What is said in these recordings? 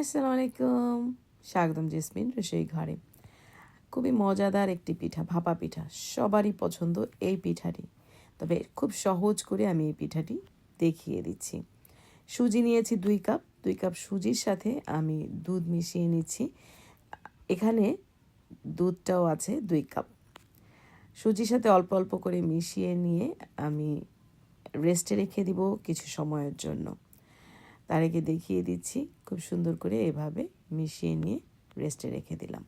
আসসালামু আলাইকুম স্বাগতম জেসমিন রসই ঘরে। খুবই মজাদার একটি পিঠা, ভাপা পিঠা। সবারই পছন্দ এই পিঠাটি। তবে খুব সহজ করে আমি এই পিঠাটি দেখিয়ে দিচ্ছি। সুজি নিয়েছি দুই কাপ। দুই কাপ সুজির সাথে আমি দুধ মিশিয়ে নিচ্ছি। এখানে দুধটাও আছে দুই কাপ। সুজির সাথে অল্প অল্প করে মিশিয়ে নিয়ে আমি রেস্টে রেখে দিব কিছু সময়ের জন্য। তার আগে দেখিয়ে দিচ্ছি, খুব সুন্দর করে এভাবে মিশিয়ে নিয়ে রেস্টে রেখে দিলাম।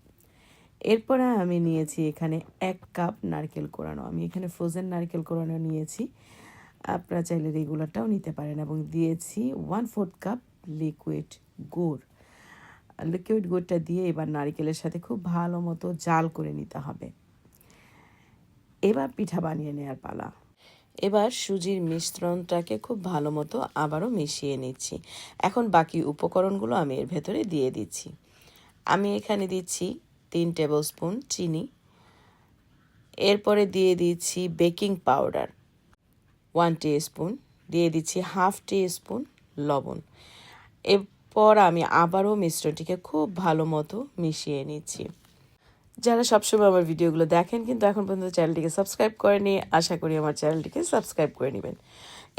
এরপরে আমি নিয়েছি এখানে এক কাপ নারকেল কোরানো। আমি এখানে ফ্রোজেন নারকেল কোরানো নিয়েছি। আপনারা চাইলে রেগুলারটাও নিতে পারেন এবং দিয়েছি ওয়ান ফোর্থ কাপ লিকুইড গুড়। লিকুইড গুড়টা দিয়ে এবার নারকেলের সাথে খুব ভালো মতো জাল করে নিতে হবে। এবার পিঠা বানিয়ে নেওয়ার পালা। এবার সুজির মিশ্রণটাকে খুব ভালো মতো আবারও মিশিয়ে নিচ্ছি। এখন বাকি উপকরণগুলো আমি এর ভেতরে দিয়ে দিচ্ছি। আমি এখানে দিচ্ছি তিন টেবিল স্পুন চিনি। এরপরে দিয়ে দিচ্ছি বেকিং পাউডার ওয়ান স্পুন দিয়ে দিচ্ছি হাফ স্পুন লবণ। এরপর আমি আবারও মিশ্রণটিকে খুব ভালো মতো মিশিয়ে নিচ্ছি। যারা সবসময় আমার ভিডিওগুলো দেখেন কিন্তু এখন পর্যন্ত চ্যানেলটিকে সাবস্ক্রাইব করেনি আশা করি আমার চ্যানেলটিকে সাবস্ক্রাইব করে নেবেন।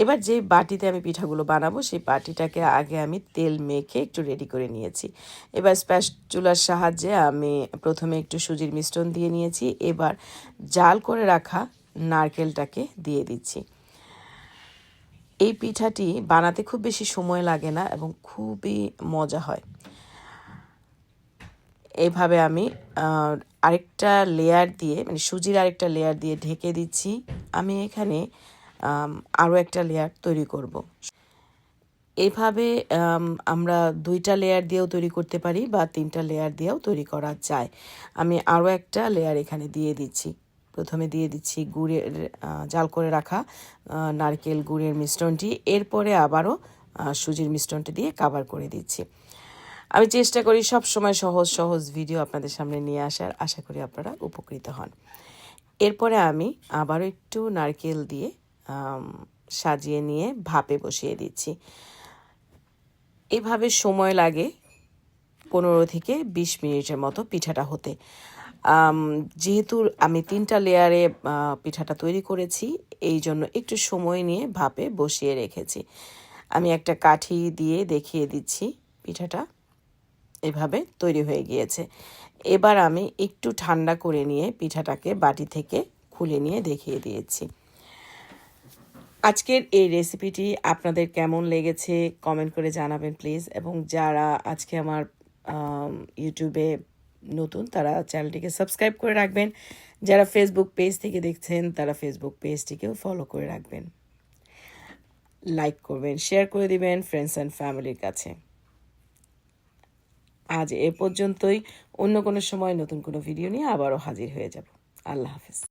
এবার যে বাটিতে আমি পিঠাগুলো বানাবো, সেই বাটিটাকে আগে আমি তেল মেখে একটু রেডি করে নিয়েছি। এবার স্প্যাশ চুলার সাহায্যে আমি প্রথমে একটু সুজির মিশ্রণ দিয়ে নিয়েছি। এবার জাল করে রাখা নারকেলটাকে দিয়ে দিচ্ছি। এই পিঠাটি বানাতে খুব বেশি সময় লাগে না এবং খুবই মজা হয়। এইভাবে আমি আরেকটা লেয়ার দিয়ে মানে সুজির আরেকটা লেয়ার দিয়ে ঢেকে দিচ্ছি। আমি এখানে আরও একটা লেয়ার তৈরি করব। এভাবে আমরা দুইটা লেয়ার দিয়েও তৈরি করতে পারি বা তিনটা লেয়ার দিয়েও তৈরি করা যায়। আমি আরও একটা লেয়ার এখানে দিয়ে দিচ্ছি। প্রথমে দিয়ে দিচ্ছি গুড়ের জাল করে রাখা নারকেল, গুড়ের মিশ্রণটি। এরপরে আবারও সুজির মিশ্রণটি দিয়ে কাভার করে দিচ্ছি। আমি চেষ্টা করি সব সময় সহজ সহজ ভিডিও আপনাদের সামনে নিয়ে আসার। আশা করি আপনারা উপকৃত হন। এরপরে আমি আবারও একটু নারকেল দিয়ে সাজিয়ে নিয়ে ভাপে বসিয়ে দিচ্ছি। এভাবে সময় লাগে পনেরো থেকে বিশ মিনিটের মতো পিঠাটা হতে। যেহেতু আমি তিনটা লেয়ারে পিঠাটা তৈরি করেছি, এই জন্য একটু সময় নিয়ে ভাপে বসিয়ে রেখেছি। আমি একটা কাঠি দিয়ে দেখিয়ে দিচ্ছি পিঠাটা। এভাবে তৈরি হয়ে গিয়েছে। এবার আমি একটু ঠান্ডা করে নিয়ে পিঠাটাকে বাটি থেকে খুলে নিয়ে দেখিয়ে দিয়েছি। আজকের এই রেসিপিটি আপনাদের কেমন লেগেছে কমেন্ট করে জানাবেন প্লিজ। এবং যারা আজকে আমার ইউটিউবে নতুন, তারা চ্যানেলটিকে সাবস্ক্রাইব করে রাখবেন। যারা ফেসবুক পেজ থেকে দেখছেন, তারা ফেসবুক পেজটিকেও ফলো করে রাখবেন। লাইক করবেন শেয়ার করে দিবেন ফ্রেন্ডস অ্যান্ড ফ্যামিলির কাছে। আজ এ পর্যন্তই। অন্য কোনো সময় নতুন কোনো ভিডিও নিয়ে আবারও হাজির হয়ে যাব। আল্লাহ হাফিজ।